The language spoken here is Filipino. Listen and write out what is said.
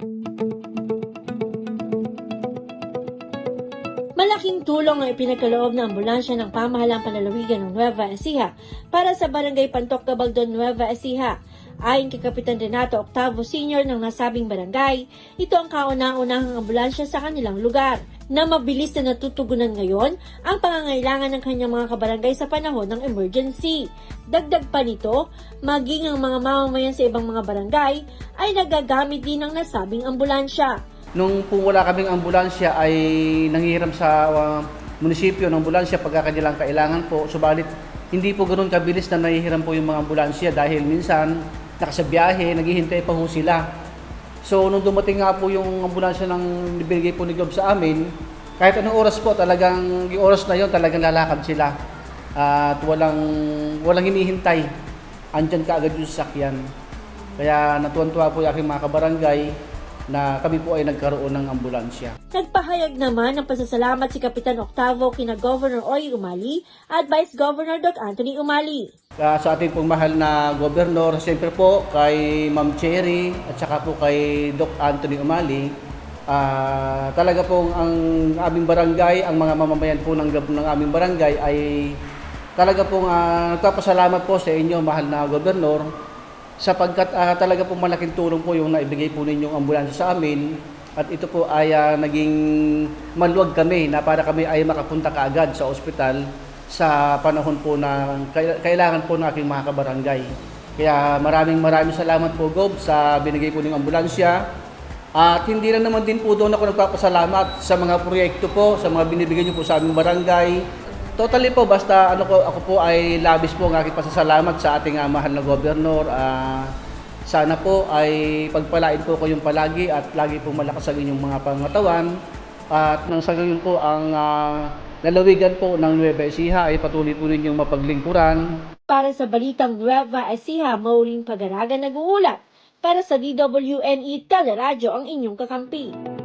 Thank you. Malaking tulong ang ipinagkaloob ng ambulansya ng pamahalang panalawigan ng Nueva Ecija para sa barangay Pantok Gabaldon, Nueva Ecija. Ayon kay Kapitan Renato Octavo Sr. ng nasabing barangay, ito ang kauna-unahang ambulansya sa kanilang lugar na mabilis na natutugunan ngayon ang pangangailangan ng kanyang mga kabarangay sa panahon ng emergency. Dagdag pa nito, maging ang mga mamamayan sa ibang mga barangay ay nagagamit din ng nasabing ambulansya. Nung po wala kaming ambulansya ay nanghihiram sa uh, munisipyo ng ambulansya pagka kailangan po. Subalit hindi po ganoon kabilis na nahihiram po yung mga ambulansya dahil minsan nakasabiyahe, naghihintay pa ho sila. So nung dumating nga po yung ambulansya ng binigay po ni Gob sa amin, kahit anong oras po talagang yung oras na yon talagang lalakad sila. At walang walang hinihintay. Andyan ka agad yung sasakyan. Kaya natuwan-tuwa po yung aking mga kabarangay na kami po ay nagkaroon ng ambulansya. Nagpahayag naman ng pasasalamat si Kapitan Octavo kina Governor Oy Umali at Vice Governor Doc Anthony Umali. Ah, sa ating pong mahal na gobernador, siyempre po kay Ma'am Cherry at saka po kay Doc Anthony Umali, ah, talaga pong ang aming barangay, ang mga mamamayan po ng, ng aming barangay ay talaga pong ah, nagpapasalamat po sa inyo, mahal na gobernador, sapagkat ah, talaga pong malaking tulong po yung naibigay po ninyong ambulansya sa amin at ito po ay ah, naging maluwag kami na para kami ay makapunta kaagad sa ospital sa panahon po na kai- kailangan po ng aking mga kabarangay. Kaya maraming maraming salamat po Gob sa binigay po ng ambulansya. At hindi na naman din po doon ako nagpapasalamat sa mga proyekto po, sa mga binibigay niyo po sa aming barangay. Totally po, basta ano ko, ako po ay labis po ang aking pasasalamat sa ating ah, mahal na gobernador. Ah, sana po ay pagpalain po kayong palagi at lagi po malakas ang inyong mga pangatawan. At nang sa gayon po ang ah, lalawigan po ng Nueva Ecija ay patuloy po ninyong mapaglingkuran. Para sa Balitang Nueva Ecija, Maureen Pagaraga nag-uulat. Para sa DWNE Teleradyo ang inyong kakampi.